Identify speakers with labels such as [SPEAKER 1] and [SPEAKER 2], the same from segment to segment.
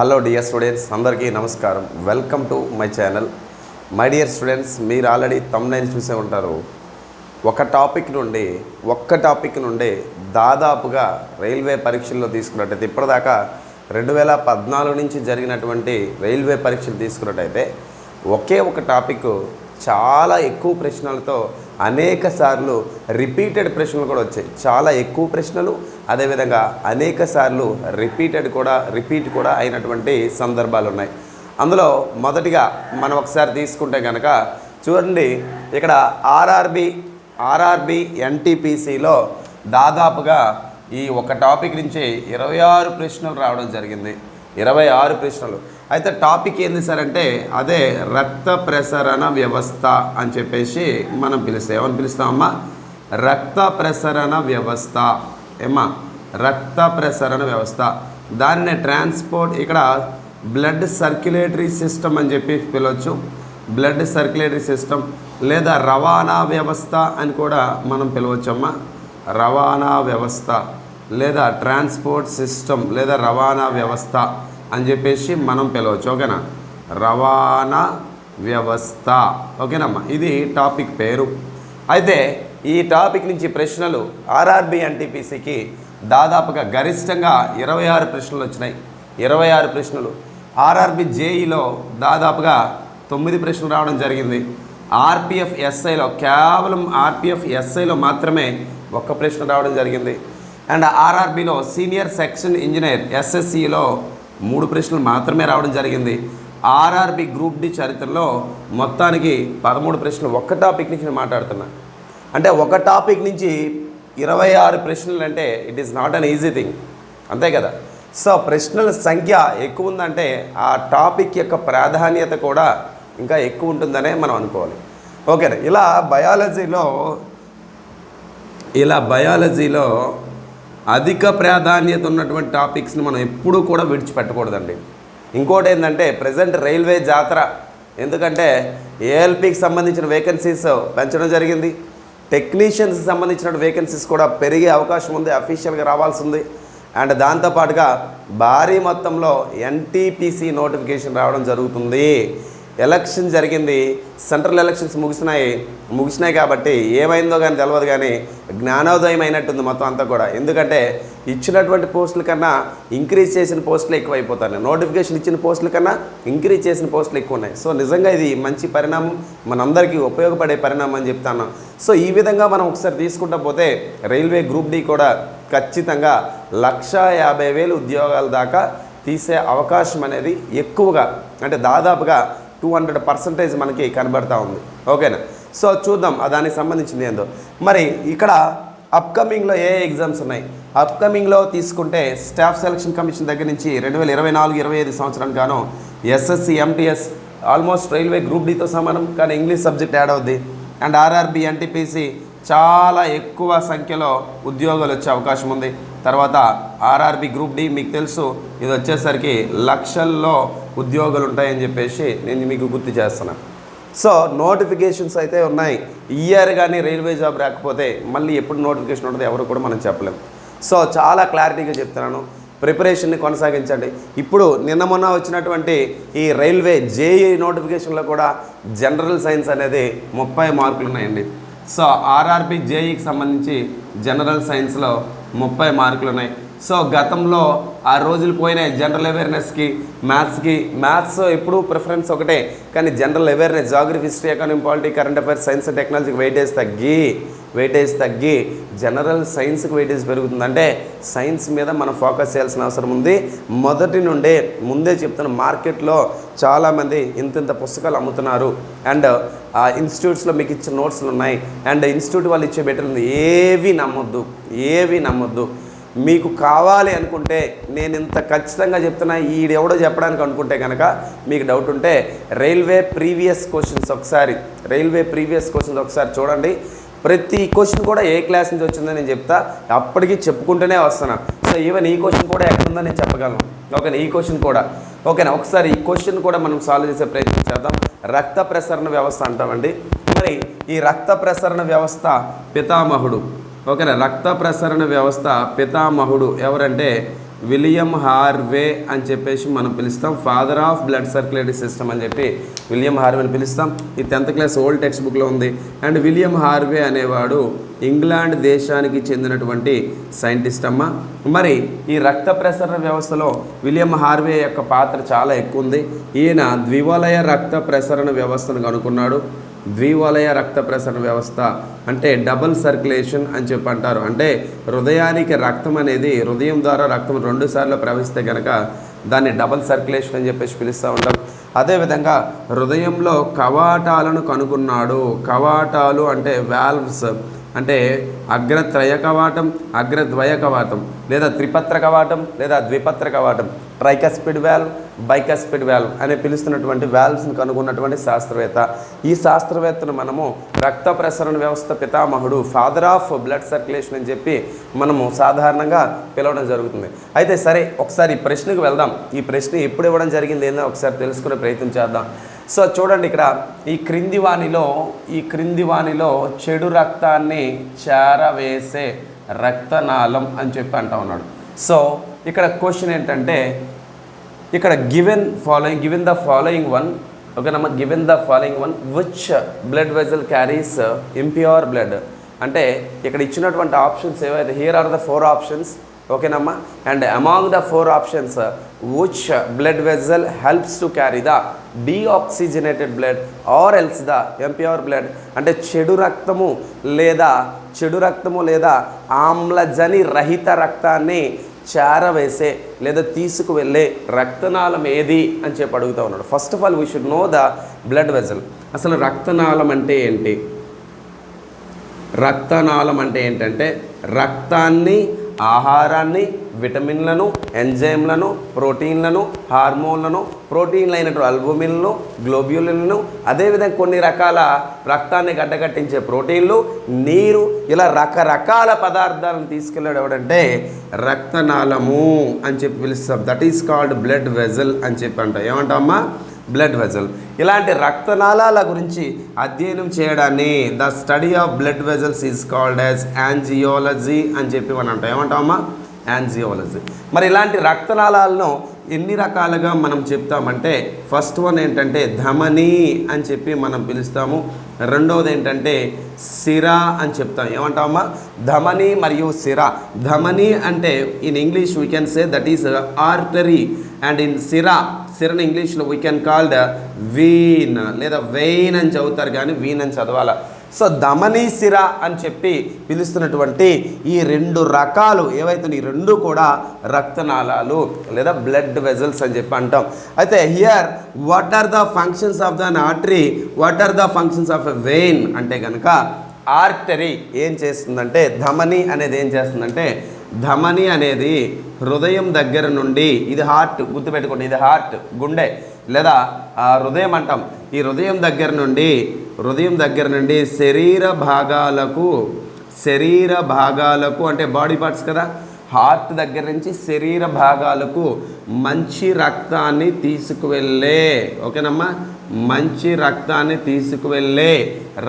[SPEAKER 1] Hello dear students అందరికీ నమస్కారం. Welcome to my channel my dear students మీరు already thumbnail చూసే ఉంటారు. ఒక టాపిక్ నుండి ఒక్క టాపిక్ నుండి దాదాపుగా రైల్వే పరీక్షల్లో తీసుకున్నట్టయితే ఇప్పటిదాకా రెండు వేల పద్నాలుగు నుంచి జరిగినటువంటి రైల్వే పరీక్షలు తీసుకున్నట్టయితే ఒకే ఒక టాపిక్ చాలా ఎక్కువ ప్రశ్నలతో అనేక సార్లు రిపీటెడ్ ప్రశ్నలు కూడా వచ్చాయి. చాలా ఎక్కువ ప్రశ్నలు అదేవిధంగా అనేక సార్లు రిపీటెడ్ కూడా రిపీట్ కూడా అయినటువంటి సందర్భాలు ఉన్నాయి. అందులో మొదటిగా మనం ఒకసారి తీసుకుంటే కనుక చూడండి ఇక్కడ ఆర్ఆర్బి ఆర్ఆర్బి ఎన్టీపీసీలో దాదాపుగా ఈ ఒక టాపిక్ నుంచి ఇరవై ఆరు ప్రశ్నలు రావడం జరిగింది. ఇరవై ఆరు ప్రశ్నలు. అయితే టాపిక్ ఏంది సార్ అంటే అదే రక్త ప్రసరణ వ్యవస్థ అని చెప్పేసి మనం పిలుస్తాం ఏమని పిలుస్తామమ్మా? రక్త ప్రసరణ వ్యవస్థ. ఏమా రక్త ప్రసరణ వ్యవస్థ. దానినే ట్రాన్స్పోర్ట్ ఇక్కడ బ్లడ్ సర్క్యులేటరీ సిస్టమ్ అని చెప్పి పిలవచ్చు. బ్లడ్ సర్క్యులేటరీ సిస్టమ్ లేదా రవాణా వ్యవస్థ అని కూడా మనం పిలవచ్చమ్మా. రవాణా వ్యవస్థ లేదా ట్రాన్స్పోర్ట్ సిస్టమ్ లేదా రవాణా వ్యవస్థ. అని చెప్పేసి మనం పిలవచ్చు ఓకేనా? రవాణా వ్యవస్థ ఓకేనమ్మా? ఇది టాపిక్ పేరు. అయితే ఈ టాపిక్ నుంచి ప్రశ్నలు ఆర్ఆర్బి ఎన్టీపీసీకి దాదాపుగా గరిష్టంగా ఇరవై ఆరు ప్రశ్నలు వచ్చినాయి. ఇరవై ఆరు ప్రశ్నలు. ఆర్ఆర్బి జేఈలో దాదాపుగా తొమ్మిది ప్రశ్నలు రావడం జరిగింది. ఆర్పిఎఫ్ ఎస్ఐలో కేవలం ఆర్పిఎఫ్ ఎస్ఐలో మాత్రమే ఒక్క ప్రశ్న రావడం జరిగింది. అండ్ ఆర్ఆర్బిలో సీనియర్ సెక్షన్ ఇంజనీర్ ఎస్ఎస్సిలో మూడు ప్రశ్నలు మాత్రమే రావడం జరిగింది. ఆర్ఆర్బి గ్రూప్ డి చరిత్రలో మొత్తానికి పదమూడు ప్రశ్నలు ఒక్క టాపిక్ నుంచి నేను మాట్లాడుతున్నా. అంటే ఒక టాపిక్ నుంచి ఇరవై ఆరు ప్రశ్నలు అంటే it is not an easy thing అంతే కదా? సో ప్రశ్నల సంఖ్య ఎక్కువ ఉందంటే ఆ టాపిక్ యొక్క ప్రాధాన్యత కూడా ఇంకా ఎక్కువ ఉంటుందనే మనం అనుకోవాలి. ఓకేనా? ఇలా బయాలజీలో ఇలా బయాలజీలో అధిక ప్రాధాన్యత ఉన్నటువంటి టాపిక్స్ని మనం ఎప్పుడూ కూడా విడిచిపెట్టకూడదండి. ఇంకోటి ఏంటంటే ప్రజెంట్ రైల్వే జాతర. ఎందుకంటే ఏఎల్పికి సంబంధించిన వేకెన్సీస్ పెంచడం జరిగింది. టెక్నీషియన్స్కి సంబంధించిన వేకెన్సీస్ కూడా పెరిగే అవకాశం ఉంది అఫీషియల్గా రావాల్సి ఉంది. అండ్ దాంతోపాటుగా భారీ మొత్తంలో ఎన్టీపీసీ నోటిఫికేషన్ రావడం జరుగుతుంది. ఎలక్షన్ జరిగింది. Central elections ముగిసినాయి. ముగిసినాయి కాబట్టి ఏమైందో కానీ తెలియదు కానీ జ్ఞానోదయం అయినట్టుంది మొత్తం అంతా కూడా. ఎందుకంటే ఇచ్చినటువంటి పోస్టుల కన్నా ఇంక్రీజ్ చేసిన పోస్టులు ఎక్కువైపోతాయి నోటిఫికేషన్ ఇచ్చిన పోస్టుల కన్నా ఇంక్రీజ్ చేసిన పోస్టులు ఎక్కువ ఉన్నాయి సో నిజంగా ఇది మంచి పరిణామం. మనందరికీ ఉపయోగపడే పరిణామం అని చెప్తాను. సో ఈ విధంగా మనం ఒకసారి తీసుకుంటా పోతే రైల్వే గ్రూప్ డి కూడా ఖచ్చితంగా లక్ష యాభై వేలు ఉద్యోగాల దాకా తీసే అవకాశం అనేది ఎక్కువగా అంటే దాదాపుగా టూ హండ్రెడ్ పర్సంటేజ్ మనకి కనబడతా ఉంది. ఓకేనా? సో చూద్దాం దానికి సంబంధించింది ఏందో. మరి ఇక్కడ అప్కమింగ్లో ఏ ఎగ్జామ్స్ ఉన్నాయి? అప్కమింగ్లో తీసుకుంటే స్టాఫ్ సెలక్షన్ కమిషన్ దగ్గర నుంచి రెండు వేల ఇరవై నాలుగు ఇరవై ఐదు సంవత్సరానికి గాను SSC MTS almost railway group డితో సమానం కానీ ఇంగ్లీష్ సబ్జెక్ట్ యాడ్ అవుద్ది. అండ్ ఆర్ఆర్బి ఎన్టీపీసీ చాలా ఎక్కువ సంఖ్యలో ఉద్యోగాలు వచ్చే అవకాశం ఉంది. తర్వాత ఆర్ఆర్బి గ్రూప్ డి మీకు తెలుసు ఇది వచ్చేసరికి లక్షల్లో ఉద్యోగాలు ఉంటాయని చెప్పేసి నేను మీకు గుర్తు చేస్తున్నాను సో నోటిఫికేషన్స్ అయితే ఉన్నాయి. ఇయర్ కానీ రైల్వే జాబ్ రాకపోతే మళ్ళీ ఎప్పుడు నోటిఫికేషన్ ఉంటుందో ఎవరు కూడా మనం చెప్పలేం. సో చాలా క్లారిటీగా చెప్తున్నాను. ప్రిపరేషన్ని కొనసాగించండి. ఇప్పుడు నిన్న మొన్న వచ్చినటువంటి ఈ రైల్వే జేఈ నోటిఫికేషన్లో కూడా జనరల్ సైన్స్ అనేది ముప్పై మార్కులు ఉన్నాయండి. సో ఆర్ఆర్బి జేఈకి సంబంధించి జనరల్ సైన్స్లో ముప్పై మార్కులు ఉన్నాయి. సో గతంలో ఆ రోజులు పోయినాయి. జనరల్ అవేర్నెస్కి మ్యాథ్స్కి మ్యాథ్స్ ఎప్పుడూ ప్రిఫరెన్స్ ఒకటే. కానీ general awareness geography history economy polity current affairs science and టెక్నాలజీకి వెయిటేజ్ తగ్గి వెయిటేజ్ తగ్గి జనరల్ సైన్స్కి వెయిటేజ్ పెరుగుతుంది. అంటే సైన్స్ మీద మనం ఫోకస్ చేయాల్సిన అవసరం ఉంది. మొదటి నుండే ముందే చెప్తున్న మార్కెట్లో చాలామంది ఇంత ఇంత పుస్తకాలు అమ్ముతున్నారు. అండ్ ఆ ఇన్స్టిట్యూట్స్లో మీకు ఇచ్చిన నోట్స్లు ఉన్నాయి. అండ్ ఇన్స్టిట్యూట్ వాళ్ళు ఇచ్చే బెటర్ ఉంది. ఏవి నమ్మొద్దు. ఏవి నమ్మొద్దు. మీకు కావాలి అనుకుంటే నేను ఇంత ఖచ్చితంగా చెప్తున్నా ఈడెవడో చెప్పడానికి అనుకుంటే కనుక మీకు డౌట్ ఉంటే రైల్వే ప్రీవియస్ క్వశ్చన్స్ ఒకసారి రైల్వే ప్రీవియస్ క్వశ్చన్స్ ఒకసారి చూడండి. ప్రతి క్వశ్చన్ కూడా ఏ క్లాస్ నుంచి వచ్చిందో నేను చెప్తా అప్పటికి చెప్పుకుంటూనే వస్తున్నా. సో ఈవెన్ ఈ క్వశ్చన్ కూడా ఎక్కడుందో నేను చెప్పగలను. ఓకేనా? ఈ క్వశ్చన్ కూడా. ఓకేనా? ఒకసారి ఈ క్వశ్చన్ కూడా మనం సాల్వ్ చేసే ప్రయత్నం చేద్దాం. రక్త ప్రసరణ వ్యవస్థ అంటామండి. మరి ఈ రక్త ప్రసరణ వ్యవస్థ పితామహుడు ఓకేనా రక్త ప్రసరణ వ్యవస్థ పితామహుడు ఎవరంటే విలియం హార్వే అని చెప్పేసి మనం పిలుస్తాం. Father of blood circulatory system అని చెప్పి విలియం హార్వే అని పిలుస్తాం. ఈ టెన్త్ క్లాస్ ఓల్డ్ టెక్స్ట్ బుక్లో ఉంది. అండ్ విలియం హార్వే అనేవాడు ఇంగ్లాండ్ దేశానికి చెందినటువంటి సైంటిస్ట్ అమ్మ. మరి ఈ రక్త ప్రసరణ వ్యవస్థలో విలియం హార్వే యొక్క పాత్ర చాలా ఎక్కువ ఉంది. ఈయన ద్వివలయ రక్త ప్రసరణ వ్యవస్థను కనుక్కున్నాడు. ద్వివలయ రక్త ప్రసరణ వ్యవస్థ అంటే డబుల్ సర్క్యులేషన్ అని చెప్పి అంటారు అంటే హృదయానికి రక్తం అనేది హృదయం ద్వారా రక్తం రెండు సార్లు ప్రవహిస్తే కనుక దాన్ని డబుల్ సర్క్యులేషన్ అని చెప్పేసి పిలుస్తూ ఉంటాం. అదేవిధంగా హృదయంలో కవాటాలను కనుగొన్నాడు. కవాటాలు అంటే వాల్వ్స్. అంటే అగ్రత్రయ కవాటం అగ్రద్వయ కవాటం లేదా త్రిపత్ర కవాటం లేదా ద్విపత్ర కవాటం ట్రైకస్పిడ్ వాల్వ్ బైకస్పిడ్ వాల్వ్ అని పిలుస్తున్నటువంటి వాల్వ్స్ని కనుగొన్నటువంటి శాస్త్రవేత్త. ఈ శాస్త్రవేత్తను మనము రక్త ప్రసరణ వ్యవస్థ పితామహుడు ఫాదర్ ఆఫ్ బ్లడ్ సర్క్యులేషన్ అని చెప్పి మనము సాధారణంగా పిలవడం జరుగుతుంది. అయితే సరే ఒకసారి ఈ ప్రశ్నకు వెళ్దాం. ఈ ప్రశ్న ఎప్పుడు ఇవ్వడం జరిగింది ఏందో ఒకసారి తెలుసుకునే ప్రయత్నం చేద్దాం. సో చూడండి ఇక్కడ ఈ క్రింది వాణిలో ఈ క్రింది వాణిలో చెడు రక్తాన్ని చేరవేసే రక్తనాళం అని చెప్పి అంటా ఉన్నాడు. సో ఇక్కడ క్వశ్చన్ ఏంటంటే ఇక్కడ given following given the following one ఓకేనమ్మా given the following one which blood vessel carries impure blood అంటే ఇక్కడ ఇచ్చినటువంటి ఆప్షన్స్ ఏవైతే here are the four options ఓకేనమ్మా and among the four options which blood vessel helps to carry the deoxygenated blood or else the impure blood అంటే చెడు రక్తము లేదా చెడు రక్తము లేదా ఆమ్లజని రహిత రక్తాన్ని చేరవేసే లేదా తీసుకువెళ్ళే రక్తనాళం ఏది అని చెప్పి అడుగుతా ఉన్నాడు. First of all we should know the blood vessel అసలు రక్తనాళం అంటే ఏంటి? రక్తనాళం అంటే ఏంటంటే రక్తాన్ని ఆహారాన్ని విటమిన్లను ఎంజైమ్లను ప్రోటీన్లను హార్మోన్లను ప్రోటీన్లు అయినటువంటి అల్బుమిన్లను గ్లోబ్యులిన్లను అదేవిధంగా కొన్ని రకాల రక్తాన్ని గడ్డకట్టించే ప్రోటీన్లు నీరు ఇలా రకరకాల పదార్థాలను తీసుకెళ్ళాడు ఎవడంటే రక్తనాళము అని చెప్పి పిలుస్తాం that is called blood vessel అని చెప్పి అంటాం ఏమంటామమ్మా బ్లడ్ వెజల్ ఇలాంటి రక్తనాళాల గురించి అధ్యయనం చేయడాన్ని the study of blood vessels is called as angiology అని చెప్పి మనం అంటాం ఏమంటామా యాంజియోలజీ మరి ఇలాంటి రక్తనాళాలను ఎన్ని రకాలుగా మనం చెప్తామంటే ఫస్ట్ వన్ ఏంటంటే ధమని అని చెప్పి మనం పిలుస్తాము. రెండవది ఏంటంటే సిరా అని చెప్తాం. ఏమంటామా ధమని మరియు సిరా. ధమని అంటే in English we can say that is artery and in సిరా సిరని ఇంగ్లీష్లో వీ కెన్ కాల్డ్ వీన్ లేదా వెయిన్ అని చదువుతారు కానీ వీన్ అని చదవాలా. సో ధమనీ సిర అని చెప్పి పిలుస్తున్నటువంటి ఈ రెండు రకాలు ఏవైతే ఈ రెండు కూడా రక్తనాళాలు లేదా బ్లడ్ వెజల్స్ అని చెప్పి అంటాం. అయితే here what are the functions of the artery what are the functions of a vein అంటే కనుక ఆర్టరీ ఏం చేస్తుందంటే ధమని అనేది ఏం చేస్తుందంటే ధమని అనేది హృదయం దగ్గర నుండి ఇది హార్ట్ గుర్తుపెట్టుకోండి ఇది హార్ట్ గుండె. లేదా ఆ హృదయం అంటాం. ఈ హృదయం దగ్గర నుండి హృదయం దగ్గర నుండి శరీర భాగాలకు శరీర భాగాలకు అంటే బాడీ పార్ట్స్ కదా హార్ట్ దగ్గర నుంచి శరీర భాగాలకు మంచి రక్తాన్ని తీసుకువెళ్ళే ఓకేనమ్మా? మంచి రక్తాన్ని తీసుకువెళ్ళే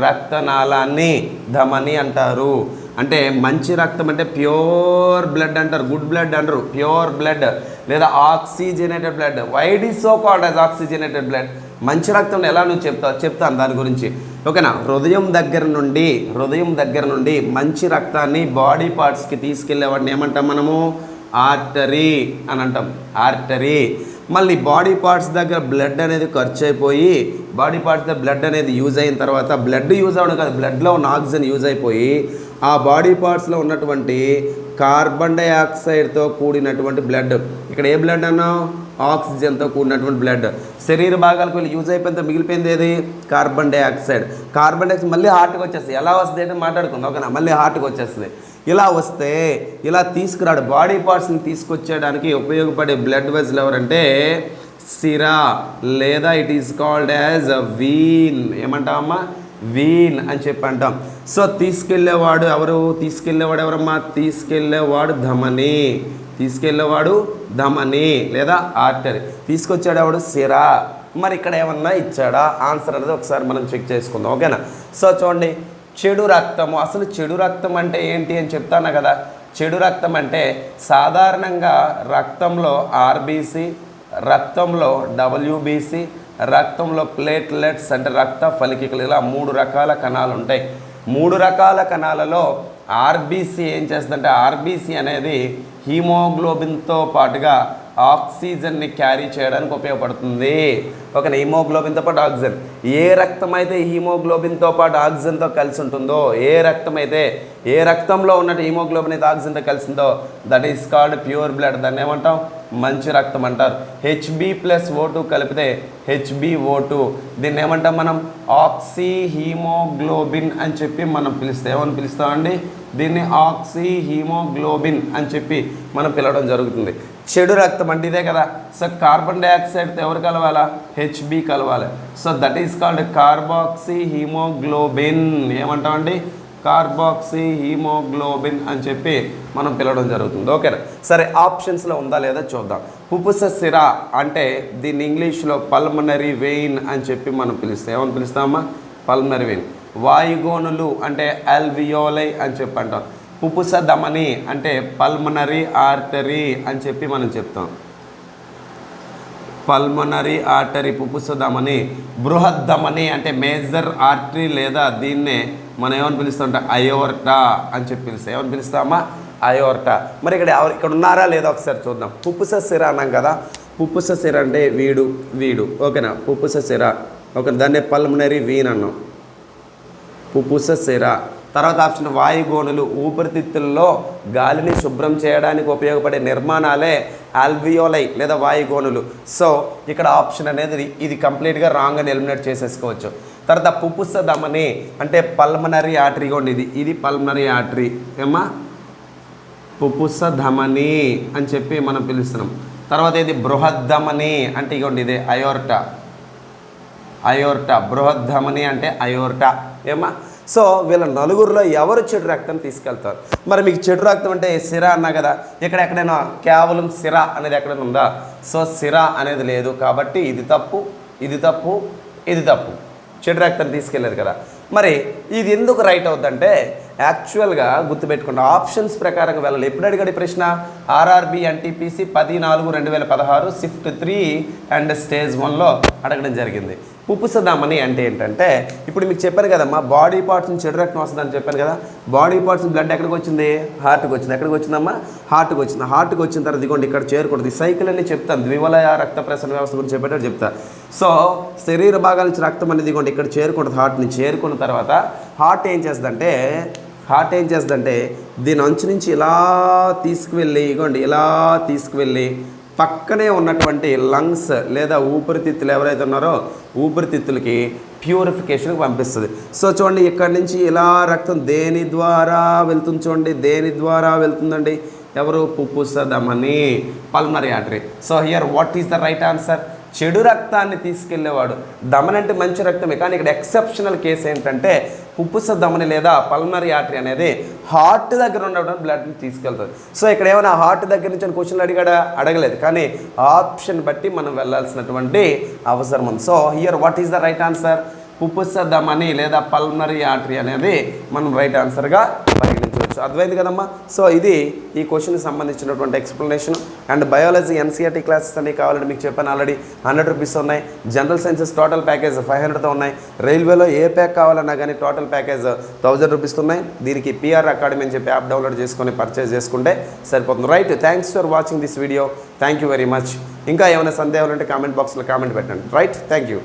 [SPEAKER 1] రక్తనాళాన్ని ధమని అంటారు. అంటే మంచి రక్తం అంటే ప్యూర్ బ్లడ్ అంటారు గుడ్ బ్లడ్ అంటారు ప్యూర్ బ్లడ్ లేదా oxygenated blood. Why'd is so called as oxygenated blood? మంచి రక్తం ఎలా నువ్వు చెప్తావు చెప్తాను దాని గురించి. ఓకేనా? హృదయం దగ్గర నుండి హృదయం దగ్గర నుండి మంచి రక్తాన్ని బాడీ పార్ట్స్కి తీసుకెళ్ళేవాడిని ఏమంటాం మనము? ఆర్టరీ అని అంటాం. ఆర్టరీ. మళ్ళీ బాడీ పార్ట్స్ దగ్గర బ్లడ్ అనేది ఖర్చు అయిపోయి బాడీ పార్ట్స్ దగ్గర బ్లడ్ అనేది యూజ్ అయిన తర్వాత బ్లడ్ యూజ్ అవ్వడం కాదు బ్లడ్లో ఉన్న ఆక్సిజన్ యూజ్ అయిపోయి ఆ బాడీ పార్ట్స్లో ఉన్నటువంటి కార్బన్ డైఆక్సైడ్తో కూడినటువంటి బ్లడ్ ఇక్కడ ఏ బ్లడ్ అన్నావు? ఆక్సిజన్తో కూడినటువంటి బ్లడ్ శరీర భాగాలకు వెళ్ళి యూజ్ అయిపోయిన మిగిలిపోయింది ఏది? కార్బన్ డైఆక్సైడ్ కార్బన్ డైఆక్సైడ్ మళ్ళీ హార్ట్కి వచ్చేస్తుంది. ఎలా వస్తుంది అంటే మాట్లాడుకుందాం ఓకేనా? మళ్ళీ హార్ట్కి వచ్చేస్తుంది. ఇలా వస్తే ఇలా తీసుకురాడు. బాడీ పార్ట్స్ని తీసుకొచ్చేయడానికి ఉపయోగపడే బ్లడ్ వెజల్ ఎవరంటే సిరా లేదా it is called as a vein ఏమంటామమ్మా vein అని చెప్పి అంటాం. సో తీసుకెళ్ళేవాడు ఎవరు? తీసుకెళ్ళేవాడు ఎవరమ్మా? తీసుకెళ్ళేవాడు ధమని. తీసుకెళ్ళేవాడు ధమని లేదా ఆర్టరీ. తీసుకొచ్చాడు ఎవడు? సిరా. మరి ఇక్కడ ఏమన్నా ఇచ్చాడా? ఆన్సర్ అనేది ఒకసారి మనం చెక్ చేసుకుందాం. ఓకేనా? సో చూడండి చెడు రక్తము. అసలు చెడు రక్తం అంటే ఏంటి అని చెప్తాను కదా? చెడు రక్తం అంటే సాధారణంగా రక్తంలో ఆర్బీసీ రక్తంలో డబ్ల్యూబీసీ రక్తంలో ప్లేట్లెట్స్ అంటే రక్త ఫలికికలు. ఇలా మూడు రకాల కణాలు ఉంటాయి మూడు రకాల కణాలలో ఆర్బీసీ ఏం చేస్తుందంటే ఆర్బీసీ అనేది హీమోగ్లోబిన్తో పాటుగా ఆక్సిజన్ని క్యారీ చేయడానికి ఉపయోగపడుతుంది. ఒక హీమోగ్లోబిన్తో పాటు ఆక్సిజన్. ఏ రక్తం అయితే హీమోగ్లోబిన్తో పాటు ఆక్సిజన్తో కలిసి ఉంటుందో ఏ రక్తం అయితే ఏ రక్తంలో ఉన్నట్టు హీమోగ్లోబిన్ అయితే ఆక్సిజన్తో కలిసిందో that is called pure blood దాన్ని ఏమంటాం? మంచి రక్తం అంటారు. హెచ్బి ప్లస్ ఓ టూ కలిపితే హెచ్బి ఓ టూ దీన్ని ఏమంటాం మనం? ఆక్సీ హీమోగ్లోబిన్ అని చెప్పి మనం పిలుస్తాం ఏమని పిలుస్తామండి? దీన్ని ఆక్సీ హీమోగ్లోబిన్ అని చెప్పి మనం పిలవడం జరుగుతుంది. చెడు రక్తం అంటే ఇదే కదా. సో కార్బన్ డైఆక్సైడ్తో ఎవరు కలవాలా? హెచ్బి కలవాలి. So that is called carboxy haemoglobin ఏమంటామండి? Carboxy haemoglobin అని చెప్పి మనం పిలవడం జరుగుతుంది. ఓకేనా సరే ఆప్షన్స్లో ఉందా లేదా చూద్దాం. పుపుస సిర అంటే దీన్ని ఇంగ్లీష్లో పల్మనరీ వెయిన్ అని చెప్పి మనం పిలుస్తాం ఏమని పిలుస్తామా పల్మనరీ వెయిన్. వాయుగోనులు అంటే అల్వియోలై అని చెప్పి అంటాం. పుపుస ధమని అంటే పల్మనరీ ఆర్టరీ అని చెప్పి మనం చెప్తాం. పల్మనరీ ఆర్టరీ పుపుసధమని బృహద్దమని అంటే మేజర్ ఆర్టరీ లేదా దీన్నే మనం ఏమని పిలుస్తుంటే అయోర్టా అని చెప్పి పిలుస్తాం ఏమని పిలుస్తామా అయోర్టా మరి ఇక్కడ ఎవరు ఇక్కడ ఉన్నారా లేదా ఒకసారి చూద్దాం. పుప్పుస సిర అన్నాం కదా. పుప్పుస సిర అంటే వీడు వీడు. ఓకేనా? పుప్పుస సిర. ఓకే దాన్నే పల్మనరీ వీన్ అన్నాం. పుప్పుస సిర. తర్వాత ఆప్షన్ వాయుగోనులు ఊపిరితిత్తుల్లో గాలిని శుభ్రం చేయడానికి ఉపయోగపడే నిర్మాణాలే ఆల్వియోలై లేదా వాయుగోనులు సో ఇక్కడ ఆప్షన్ అనేది ఇది కంప్లీట్గా రాంగ్ అని ఎలిమినేట్ చేసేసుకోవచ్చు. తర్వాత పుపుస ధమని అంటే పల్మనరీ ఆర్టరీ ఇగోండి ఇది ఇది పల్మనరీ ఆర్టరీ. ఏమా పుపుస ధమని అని చెప్పి మనం పిలుస్తున్నాం. తర్వాత ఇది బృహద్ధమని అంటే ఇగోండి ఇది అయోర్టా. అయోర్టా బృహద్ధమని అంటే అయోర్టా. ఏమా సో వీళ్ళ నలుగురిలో ఎవరు చెడు రక్తం తీసుకెళ్తారు? మరి మీకు చెడు రక్తం అంటే సిర అన్నా కదా ఇక్కడ ఎక్కడైనా కేవలం సిర అనేది ఎక్కడైనా ఉందా? సో సిర అనేది లేదు కాబట్టి ఇది తప్పు ఇది తప్పు ఇది తప్పు. చెడు తీసుకెళ్ళారు కదా. మరి ఇది ఎందుకు రైట్ అవుద్దంటే యాక్చువల్గా గుర్తుపెట్టుకుంటే ఆప్షన్స్ ప్రకారంగా వెళ్ళాలి. ఎప్పుడు అడిగాడు ప్రశ్న? ఆర్ఆర్బి ఎన్టీపీసీ పది నాలుగు రెండు వేల పదహారు షిఫ్ట్ త్రీ అండ్ స్టేజ్ వన్లో అడగడం జరిగింది. పుప్పుసదామని అంటే ఏంటంటే ఇప్పుడు మీకు చెప్పాను కదమ్మా బాడీ పార్ట్స్ నుంచి చెడు రక్తం వస్తుందని చెప్పాను కదా బాడీ పార్ట్స్ బ్లడ్ ఎక్కడికి వచ్చింది? హార్ట్కి వచ్చింది. ఎక్కడికి వచ్చిందమ్మా? హార్ట్కి వచ్చింది. హార్ట్కి వచ్చిన తర్వాత ఇదిగోండి ఇక్కడ చేరుకుంటుంది. ఈ సైకిల్ అని చెప్తాను. ద్వివలయ రక్త ప్రసరణ వ్యవస్థ గురించి చెప్పేటట్టు చెప్తా. సో శరీర భాగాల నుంచి రక్తం అనేది ఇదిగోండి ఇక్కడ చేరుకుంటుంది. హార్ట్ని చేరుకున్న తర్వాత హార్ట్ ఏం చేస్తుందంటే హార్ట్ ఏం చేస్తుందంటే దీని అంచు నుంచి ఇలా తీసుకువెళ్ళి ఇగోండి ఇలా తీసుకువెళ్ళి పక్కనే ఉన్నటువంటి లంగ్స్ లేదా ఊపిరితిత్తులు ఎవరైతే ఉన్నారో ఊపిరితిత్తులకి ప్యూరిఫికేషన్కి పంపిస్తుంది. సో చూడండి ఇక్కడి నుంచి ఇలా రక్తం దేని ద్వారా వెళ్తుంది చూడండి దేని ద్వారా వెళ్తుందండి? ఎవరు? పుప్పుసదమని pulmonary artery so here what is the right answer? చెడు రక్తాన్ని తీసుకెళ్ళేవాడు. దమన్ అంటే మంచి రక్తమే కానీ ఇక్కడ ఎక్సెప్షనల్ కేసు ఏంటంటే పుప్పుస దమని లేదా పల్మరీ ఆర్టరీ అనేది హార్ట్ దగ్గర ఉన్నటువంటి బ్లడ్ని తీసుకెళ్తుంది సో ఇక్కడ ఏమైనా హార్ట్ దగ్గర నుంచి క్వశ్చన్లు అడిగాడా? అడగలేదు. కానీ ఆప్షన్ బట్టి మనం వెళ్ళాల్సినటువంటి అవసరం ఉంది. So here what is the right answer పుప్పుస దమని లేదా పల్మరీ ఆర్టరీ అనేది మనం రైట్ ఆన్సర్గా పరిగణించవచ్చు అర్థమైంది కదమ్మా? సో ఇది ఈ క్వశ్చన్కి సంబంధించినటువంటి explanation and biology NCERT classes అనేవి కావాలంటే మీకు చెప్పాను ఆల్రెడీ హండ్రెడ్ రూపీస్ ఉన్నాయి. General sciences total package five హండ్రెడ్తో ఉన్నాయి. రైల్వేలో ఏ ప్యాక్ కావాలన్నా కానీ టోటల్ ప్యాకేజ్ థౌజండ్ రూపీస్ ఉన్నాయి. దీనికి పిఆర్ అకాడమీ అని చెప్పి యాప్ డౌన్లోడ్ చేసుకొని పర్చేజ్ చేసుకుంటే సరిపోతుంది. Right thanks for watching this video thank you very much ఇంకా ఏమైనా సందేహాలు ఉంటే కామెంట్ బాక్స్లో కామెంట్ పెట్టండి. Right thank you